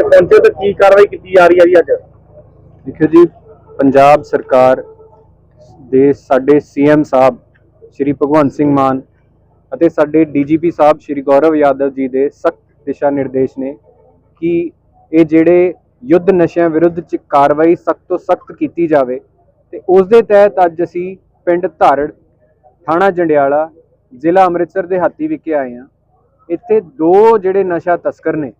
ਤੇ ਪਹੁੰਚੇ ਤੇ ਕੀ ਕਾਰਵਾਈ ਕੀਤੀ ਜਾ ਰਹੀ ਹੈ ਜੀ ਅੱਜ? ਦੇਖਿਓ ਜੀ, ਪੰਜਾਬ ਸਰਕਾਰ ਦੇ ਸਾਡੇ ਸੀਐਮ ਸਾਹਿਬ ਸ਼੍ਰੀ ਭਗਵੰਤ ਸਿੰਘ ਮਾਨ ਅਤੇ ਸਾਡੇ ਡੀਜੀਪੀ ਸਾਹਿਬ ਸ਼੍ਰੀ ਗੌਰਵ ਯਾਦਵ ਜੀ ਦੇ ਸਖਤ ਦਿਸ਼ਾ ਨਿਰਦੇਸ਼ ਨੇ ਕਿ ਇਹ ਜਿਹੜੇ ਯੁੱਧ ਨਸ਼ਿਆਂ ਵਿਰੁੱਧ ਚ ਕਾਰਵਾਈ ਸਖਤ ਤੋਂ ਸਖਤ ਕੀਤੀ ਜਾਵੇ ਤੇ ਉਸ ਦੇ ਤਹਿਤ ਅੱਜ ਅਸੀਂ ਪਿੰਡ ਧਾਰੜ, ਥਾਣਾ ਜੰਡਿਆਲਾ, ਜ਼ਿਲ੍ਹਾ ਅੰਮ੍ਰਿਤਸਰ ਦੇ ਹਾਤੀ ਵਿਖੇ ਆਏ ਹਾਂ। ਇੱਥੇ ਦੋ ਜਿਹੜੇ ਨਸ਼ਾ ਤਸਕਰ ਨੇ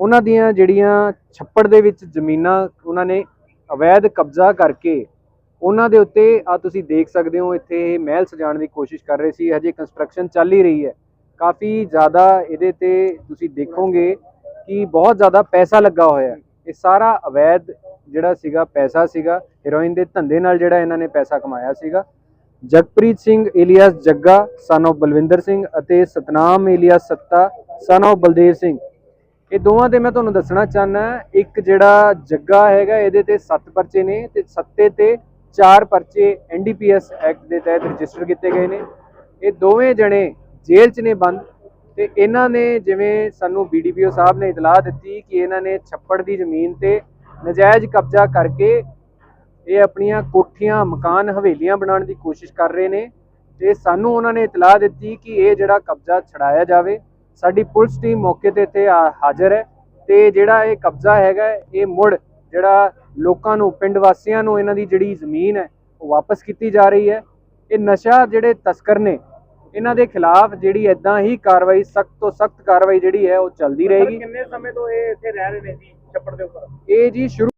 ਉਹਨਾਂ ਦੀਆਂ ਜਿਹੜੀਆਂ ਛੱਪੜ ਦੇ ਵਿੱਚ ਜ਼ਮੀਨਾਂ ਉਹਨਾਂ ਨੇ ਅਵੈਧ ਕਬਜ਼ਾ ਕਰਕੇ ਉਹਨਾਂ ਦੇ ਉੱਤੇ ਆ ਤੁਸੀਂ ਦੇਖ ਸਕਦੇ ਹੋ, ਇੱਥੇ ਇਹ ਮਹਿਲ ਸਜਾਉਣ ਦੀ ਕੋਸ਼ਿਸ਼ ਕਰ ਰਹੇ ਸੀ, ਹਜੇ ਕੰਸਟਰਕਸ਼ਨ ਚੱਲ ਹੀ ਰਹੀ ਹੈ। ਕਾਫੀ ਜ਼ਿਆਦਾ ਇਹਦੇ ਤੇ ਤੁਸੀਂ ਦੇਖੋਗੇ ਕਿ ਬਹੁਤ ਜ਼ਿਆਦਾ ਪੈਸਾ ਲੱਗਾ ਹੋਇਆ ਇਹ ਸਾਰਾ ਅਵੈਧ ਜਿਹੜਾ ਸੀਗਾ, ਪੈਸਾ ਸੀਗਾ ਹੀਰੋਇਨ ਦੇ ਧੰਦੇ ਨਾਲ ਜਿਹੜਾ ਇਹਨਾਂ ਨੇ ਪੈਸਾ ਕਮਾਇਆ ਸੀਗਾ। ਜਗਪ੍ਰੀਤ ਸਿੰਘ ਏਲੀਆਸ ਜੱਗਾ ਸਨ of ਬਲਵਿੰਦਰ ਸਿੰਘ ਅਤੇ ਸਤਨਾਮ ਏਲੀਆਸ ਸੱਤਾ, son of ਬਲਦੇਵ ਸਿੰਘ। ਇਹ ਦੋਵਾਂ 'ਤੇ ਮੈਂ ਤੁਹਾਨੂੰ ਦੱਸਣਾ ਚਾਹਨਾ ਇੱਕ ਜਿਹੜਾ ਜੱਗਾ ਹੈਗਾ ਇਹਦੇ ਤੇ 7 ਪਰਚੇ ਨੇ ਤੇ ਸੱਤੇ ਤੇ 4 ਪਰਚੇ ਐਨਡੀਪੀਐਸ ਐਕਟ ਦੇ ਤਹਿਤ ਰਜਿਸਟਰ ਕੀਤੇ ਗਏ ਨੇ। ਇਹ ਦੋਵੇਂ ਜਣੇ ਜੇਲ੍ਹ 'ਚ ਨੇ ਬੰਦ ਤੇ ਇਹਨਾਂ ਨੇ ਜਿਵੇਂ ਸਾਨੂੰ ਬੀਡੀਪੀਓ ਸਾਹਿਬ ਨੇ ਇਤਲਾਹ ਦਿੱਤੀ ਕਿ ਇਹਨਾਂ ਨੇ ਛੱਪੜ ਦੀ ਜ਼ਮੀਨ ਤੇ ਨਜਾਇਜ਼ ਕਬਜ਼ਾ ਕਰਕੇ ਇਹ ਆਪਣੀਆਂ ਕੋਠੀਆਂ, ਮਕਾਨ, ਹਵੇਲੀਆਂ ਬਣਾਉਣ ਦੀ ਕੋਸ਼ਿਸ਼ ਕਰ ਰਹੇ ਨੇ ਤੇ ਸਾਨੂੰ ਉਹਨਾਂ ਨੇ ਇਤਲਾਹ ਦਿੱਤੀ ਕਿ ਇਹ ਜਿਹੜਾ ਕਬਜ਼ਾ ਛਡਾਇਆ ਜਾਵੇ। ਸਾਡੀ ਪੁਲਿਸ ਟੀਮ ਮੌਕੇ ਤੇ ਇੱਥੇ ਆ- ਹਾਜ਼ਰ ਹੈ ਤੇ ਜਿਹੜਾ ਇਹ ਕਬਜ਼ਾ ਹੈਗਾ ਇਹ ਮੁੜ ਜਿਹੜਾ ਲੋਕਾਂ ਨੂੰ ਪਿੰਡ ਵਾਸੀਆਂ ਨੂੰ ਇਹਨਾਂ ਦੀ ਜਿਹੜੀ ਜ਼ਮੀਨ ਹੈ ਉਹ ਵਾਪਸ ਕੀਤੀ ਜਾ ਰਹੀ ਹੈ। ਇਹ ਨਸ਼ਾ ਜਿਹੜੇ ਤਸਕਰ ਨੇ ਇਹਨਾਂ ਦੇ ਖਿਲਾਫ ਜਿਹੜੀ ਐਦਾਂ ਹੀ ਕਾਰਵਾਈ ਸਖਤ ਤੋਂ ਸਖਤ ਕਾਰਵਾਈ ਜਿਹੜੀ ਹੈ ਉਹ ਚੱਲਦੀ ਰਹੇਗੀ। ਕਿੰਨੇ ਸਮੇਂ ਤੋਂ ਇਹ ਇੱਥੇ ਰਹਿ ਰਹੇ ਨੇ ਜੀ ਛੱਪੜ ਦੇ ਉੱਪਰ? ਇਹ ਜੀ ਸ਼ੁਰੂ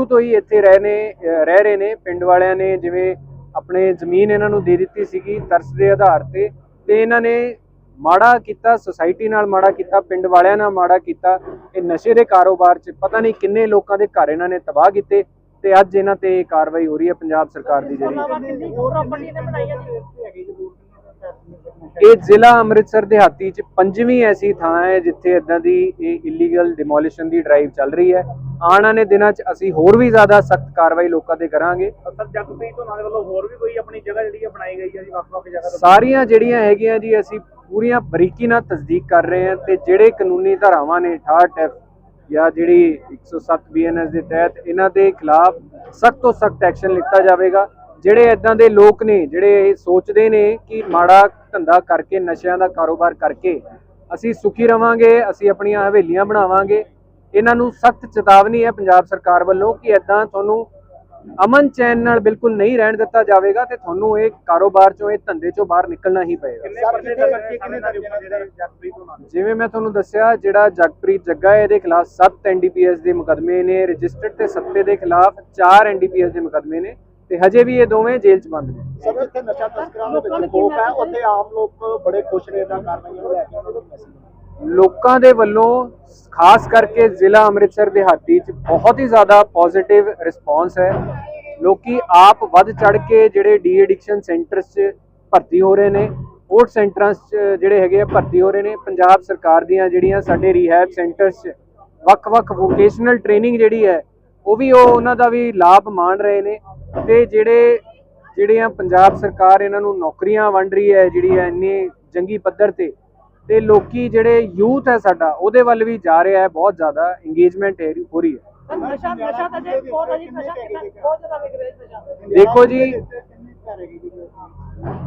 ਸ਼ੁਰੂ ਤੋਂ ਹੀ ਇੱਥੇ ਰਹਿ ਨੇ ਰਹਿ ਰਹੇ ਨੇ। ਪਿੰਡ ਵਾਲਿਆਂ ਨੇ ਜਿਵੇਂ ਆਪਣੇ ਜ਼ਮੀਨ ਇਹਨਾਂ ਨੂੰ ਦੇ ਦਿੱਤੀ ਸੀਗੀ ਤਰਸ ਦੇ ਆਧਾਰ ਤੇ ਤੇ ਇਹਨਾਂ ਨੇ ਮਾੜਾ ਕੀਤਾ ਸੁਸਾਇਟੀ ਨਾਲ ਮਾੜਾ ਕੀਤਾ, ਪਿੰਡ ਵਾਲਿਆਂ ਨਾਲ ਮਾੜਾ ਕੀਤਾ। ਇਹ ਨਸ਼ੇ ਦੇ ਕਾਰੋਬਾਰ 'ਚ ਪਤਾ ਨਹੀਂ ਕਿੰਨੇ ਲੋਕਾਂ ਦੇ ਘਰ ਇਹਨਾਂ ਨੇ ਤਬਾਹ ਕੀਤੇ, ਤੇ ਅੱਜ ਇਹਨਾਂ ਤੇ ਕਾਰਵਾਈ ਹੋ ਰਹੀ ਹੈ ਪੰਜਾਬ ਸਰਕਾਰ ਦੀ ਜਿਹੜੀ। ਇਹ ਜ਼ਿਲ੍ਹਾ ਅੰਮ੍ਰਿਤਸਰ ਦਿਹਾਤੀ ਚ ਪੰਜਵੀਂ ਐਸੀ ਥਾਂ ਹੈ ਜਿੱਥੇ ਇਦਾਂ ਦੀ ਇਹ ਇਲੀਗਲ ਡਿਮੋਲੀਸ਼ਨ ਦੀ ਡਰਾਈਵ ਚੱਲ ਰਹੀ ਹੈ। ਆਉਣ ਵਾਲੇ ਦਿਨਾਂ 'ਚ ਅਸੀਂ ਹੋਰ ਵੀ ਜ਼ਿਆਦਾ ਸਖਤ ਕਾਰਵਾਈ ਲੋਕਾਂ ਤੇ ਕਰਾਂਗੇ। ਸਰ ਜਗਪ੍ਰੀਤ ਹੋਣਾ ਦੇ ਵੱਲੋਂ ਹੋਰ ਵੀ ਕੋਈ ਆਪਣੀ ਜਗ੍ਹਾ ਜਿਹੜੀ ਬਣਾਈ ਗਈ ਹੈ ਜੀ ਵੱਖ-ਵੱਖ ਜਗ੍ਹਾ ਸਾਰੀਆਂ ਜਿਹੜੀਆਂ ਹੈਗੀਆਂ ਜੀ ਅਸੀਂ ਪੂਰੀਆਂ ਬਰੀਕੀ ਨਾਲ ਤਸਦੀਕ ਕਰ ਰਹੇ ਹਾਂ ਤੇ ਜਿਹੜੇ ਕਾਨੂੰਨੀ ਧਾਰਾਵਾਂ ਨੇ 68 ਐਫ ਜਾਂ ਜਿਹੜੀ 107 ਬੀਐਨਐਸ ਦੇ ਤਹਿਤ ਇਹਨਾਂ ਦੇ ਖਿਲਾਫ ਸਖਤ ਤੋਂ ਸਖਤ ਐਕਸ਼ਨ ਲਿੱਤਾ ਜਾਵੇਗਾ। ਜਿਹੜੇ ਇਦਾਂ ਦੇ ਲੋਕ ਨੇ ਜਿਹੜੇ ਇਹ ਸੋਚਦੇ ਨੇ ਕਿ ਮਾੜਾ ਧੰਦਾ ਕਰਕੇ ਨਸ਼ਿਆਂ ਦਾ ਕਾਰੋਬਾਰ ਕਰਕੇ ਅਸੀਂ ਸੁਖੀ ਰਵਾਂਗੇ ਅਸੀਂ ਆਪਣੀਆਂ ਹਵੇਲੀਆਂ ਬਣਾਵਾਂਗੇ। ਇਹਨਾਂ ਨੂੰ ਸਖਤ ਚੇਤਾਵਨੀ ਹੈ ਪੰਜਾਬ ਸਰਕਾਰ ਵੱਲੋਂ ਕਿ ਇਦਾਂ ਤੁਹਾਨੂੰ ਅਮਨ ਚੈਨ ਨਾਲ ਬਿਲਕੁਲ ਨਹੀਂ ਰਹਿਣ ਦਿੱਤਾ ਜਾਵੇਗਾ ਤੇ ਤੁਹਾਨੂੰ ਇਹ ਕਾਰੋਬਾਰ ਚੋਂ ਇਹ ਧੰਦੇ ਚੋਂ ਬਾਹਰ ਨਿਕਲਣਾ ਹੀ ਪਏਗਾ। ਜਿਵੇਂ ਮੈਂ ਤੁਹਾਨੂੰ ਦੱਸਿਆ ਜਿਹੜਾ ਜਗਪ੍ਰੀਤ ਜੱਗਾ ਇਹਦੇ ਖਿਲਾਫ 7 ਐਨਡੀਪੀਐਸ ਦੇ ਮੁਕਦਮੇ ਨੇ ਰਜਿਸਟਰਡ ਤੇ ਸੱਤੇ ਦੇ ਖਿਲਾਫ 4 ਐਨਡੀਪੀਐਸ ਦੇ ਮੁਕਦਮੇ ਨੇ। ਤੇ ਹਜੇ ਵੀ ਇਹ ਦੋਵੇਂ ਜੇਲ੍ਹ 'ਚ ਬੰਦ ਨੇ। ਸਰ ਇੱਥੇ ਨਸ਼ਾ ਤਸਕਰਾਂ ਦੇ ਵਿੱਚ ਖੋਫ ਹੈ ਉੱਥੇ ਆਮ ਲੋਕ ਬੜੇ ਖੁਸ਼ ਨੇ ਇਹਨਾਂ ਕਾਰਵਾਈਆਂ ਨੂੰ ਲੈ ਕੇ। ਉਹਨਾਂ ਨੂੰ ਮੈਸੇਜ ਲੋਕਾਂ ਦੇ ਵੱਲੋਂ ਖਾਸ ਕਰਕੇ ਜ਼ਿਲ੍ਹਾ ਅੰਮ੍ਰਿਤਸਰ ਦਿਹਾਤੀ 'ਚ ਬਹੁਤ ਹੀ ਜ਼ਿਆਦਾ ਪੋਜ਼ਿਟਿਵ ਰਿਸਪੌਂਸ ਹੈ। ਲੋਕੀ ਆਪ ਵੱਧ ਚੜ ਕੇ ਜਿਹੜੇ ਡੀ ਐਡਿਕਸ਼ਨ ਸੈਂਟਰਸ 'ਚ ਭਰਤੀ ਹੋ ਰਹੇ ਨੇ ਸਪੋਰਟ ਸੈਂਟਰਾਂ 'ਚ ਜਿਹੜੇ ਹੈਗੇ ਆ ਭਰਤੀ ਹੋ ਰਹੇ ਨੇ। ਪੰਜਾਬ ਸਰਕਾਰ ਦੀਆਂ ਜਿਹੜੀਆਂ ਸਾਡੇ ਰੀਹੈਬ ਸੈਂਟਰਸ 'ਚ ਵੱਖ-ਵੱਖ ਵੋਕੇਸ਼ਨਲ ਟ੍ਰੇਨਿੰਗ ਜਿਹੜੀ ਹੈ ਉਹ ਵੀ ਉਹ ਉਹਨਾਂ ਦਾ ਵੀ ਲਾਭ ਮਾਣ ਰਹੇ ਨੇ ਤੇ ਜਿਹੜੇ ਜਿਹੜੀਆਂ ਪੰਜਾਬ ਸਰਕਾਰ ਇਹਨਾਂ ਨੂੰ ਨੌਕਰੀਆਂ ਵੰਡ ਰਹੀ ਹੈ ਜਿਹੜੀ ਹੈ ਇੰਨੀ ਜੰਗੀ ਪੱਧਰ ਤੇ ਤੇ ਲੋਕੀ ਜਿਹੜੇ ਯੂਥ ਹੈ ਸਾਡਾ ਉਹਦੇ ਵੱਲ ਵੀ ਜਾ ਰਿਹਾ ਹੈ ਬਹੁਤ ਜ਼ਿਆਦਾ ਇੰਗੇਜਮੈਂਟ ਹੋ ਰਹੀ ਹੈ। ਦੇਖੋ ਜੀ।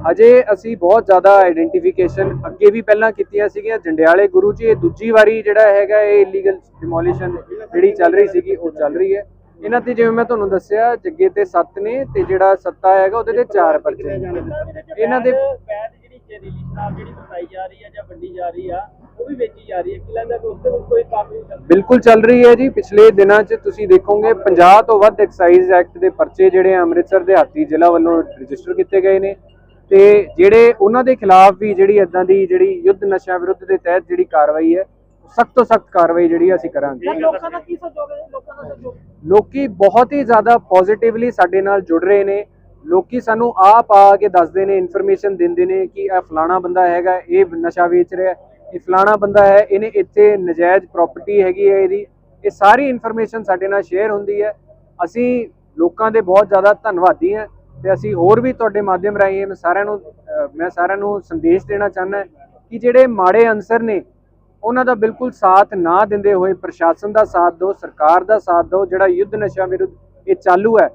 ਅਜੇ ਅਸੀਂ ਬਹੁਤ ਜ਼ਿਆਦਾ ਆਈਡੈਂਟੀਫਿਕੇਸ਼ਨ ਅੱਗੇ ਵੀ ਪਹਿਲਾਂ ਕੀਤੀਆਂ ਸੀਗੀਆਂ। ਜੰਡਿਆਲੇ ਗੁਰੂ ਜੀ ਇਹ ਦੂਜੀ ਵਾਰੀ ਜਿਹੜਾ ਹੈਗਾ ਇਹ ਇਲੀਗਲ ਡਿਮੋਲੀਸ਼ਨ ਜਿਹੜੀ ਚੱਲ ਰਹੀ ਸੀਗੀ ਉਹ ਚੱਲ ਰਹੀ ਹੈ। ਇਹਨਾਂ ਤੇ ਜਿਵੇਂ ਮੈਂ ਤੁਹਾਨੂੰ ਦੱਸਿਆ ਜੱਗੇ ਤੇ 7 ਨੇ ਤੇ ਜਿਹੜਾ ਸੱਤਾ ਹੈਗਾ ਉਹਦੇ ਤੇ 4 ਪਰਚੇ ਇਹਨਾਂ ਦੇ ਵੈਦ ਜਿਹੜੀ ਜ਼ਹਿਰੀਲੀ ਸ਼ਰਾਬ ਜਿਹੜੀ ਵਰਤਾਈ ਜਾ ਰਹੀ ਹੈ ਜਾਂ ਵੰਡੀ ਜਾ ਰਹੀ ਆ ਉਹ ਵੀ ਵੇਚੀ ਜਾ ਰਹੀ ਹੈ। ਕਿ ਲੱਗਦਾ ਕਿ ਉਸ ਤੇ ਵੀ ਕੋਈ ਕਾਰਵਾਈ ਚੱਲ ਬਿਲਕੁਲ ਚੱਲ ਰਹੀ ਹੈ ਜੀ। ਪਿਛਲੇ ਦਿਨਾਂ 'ਚ ਤੁਸੀਂ ਦੇਖੋਗੇ 50 ਤੋਂ ਵੱਧ ਐਕਸਾਈਜ਼ ਐਕਟ ਦੇ ਪਰਚੇ ਜਿਹੜੇ ਅੰਮ੍ਰਿਤਸਰ ਦੇ ਹਾਤੀ ਜ਼ਿਲ੍ਹਾ ਵੱਲੋਂ ਰਜਿਸਟਰ ਕੀਤੇ ਗਏ ਨੇ। ਤੇ ਜਿਹੜੇ ਉਹਨਾਂ ਦੇ ਖਿਲਾਫ ਵੀ ਜਿਹੜੀ ਇਦਾਂ ਦੀ ਜਿਹੜੀ ਯੁੱਧ ਨਸ਼ਾ ਵਿਰੁੱਧ ਦੇ ਤਹਿਤ ਜਿਹੜੀ ਕਾਰਵਾਈ ਹੈ ਸਖਤ ਤੋਂ ਸਖਤ ਕਾਰਵਾਈ ਜਿਹੜੀ ਅਸੀਂ ਕਰਾਂਗੇ। ਲੋਕਾਂ ਦਾ ਕੀ ਸੋਚੋਗੇ ਲੋਕਾਂ ਦਾ ਸੋਚੋ ਲੋਕੀ ਬਹੁਤ ਹੀ ਜ਼ਿਆਦਾ ਪੋਜ਼ਿਟਿਵਲੀ ਸਾਡੇ ਨਾਲ ਜੁੜ ਰਹੇ ਨੇ। ਲੋਕੀ ਸਾਨੂੰ ਆਪ ਆ ਕੇ ਦੱਸਦੇ ਨੇ ਇਨਫੋਰਮੇਸ਼ਨ ਦਿੰਦੇ ਨੇ ਕਿ ਇਹ ਫਲਾਣਾ ਬੰਦਾ ਹੈਗਾ ਇਹ ਨਸ਼ਾ ਵੇਚ ਰਿਹਾ ਇਹ ਫਲਾਣਾ ਬੰਦਾ ਹੈ ਇਹਨੇ ਇੱਥੇ ਨਜਾਇਜ਼ ਪ੍ਰਾਪਰਟੀ ਹੈਗੀ ਹੈ ਇਹਦੀ। ਇਹ ਸਾਰੀ ਇਨਫੋਰਮੇਸ਼ਨ ਸਾਡੇ ਨਾਲ ਸ਼ੇਅਰ ਹੁੰਦੀ ਹੈ। ਅਸੀਂ ਲੋਕਾਂ ਦੇ ਬਹੁਤ ਜ਼ਿਆਦਾ ਧੰਨਵਾਦੀ ਹਾਂ। ਤੇ ਅਸੀਂ ਹੋਰ ਵੀ ਤੁਹਾਡੇ ਮਾਧਿਅਮ ਰਾਹੀਂ ਮੈਂ ਸਾਰਿਆਂ ਨੂੰ ਮੈਂ ਸਾਰਿਆਂ ਨੂੰ ਸੰਦੇਸ਼ ਦੇਣਾ ਚਾਹੁੰਦਾ ਕਿ ਜਿਹੜੇ ਮਾੜੇ ਅਨਸਰ ਨੇ, ਉਹਨਾਂ ਦਾ ਬਿਲਕੁਲ ਸਾਥ ਨਾ ਦਿੰਦੇ ਹੋਏ ਪ੍ਰਸ਼ਾਸਨ ਦਾ ਸਾਥ ਦਿਓ, ਸਰਕਾਰ ਦਾ ਸਾਥ ਦਿਓ, ਜਿਹੜਾ ਯੁੱਧ ਨਸ਼ਾ ਵਿਰੁੱਧ ਇਹ ਚਾਲੂ ਹੈ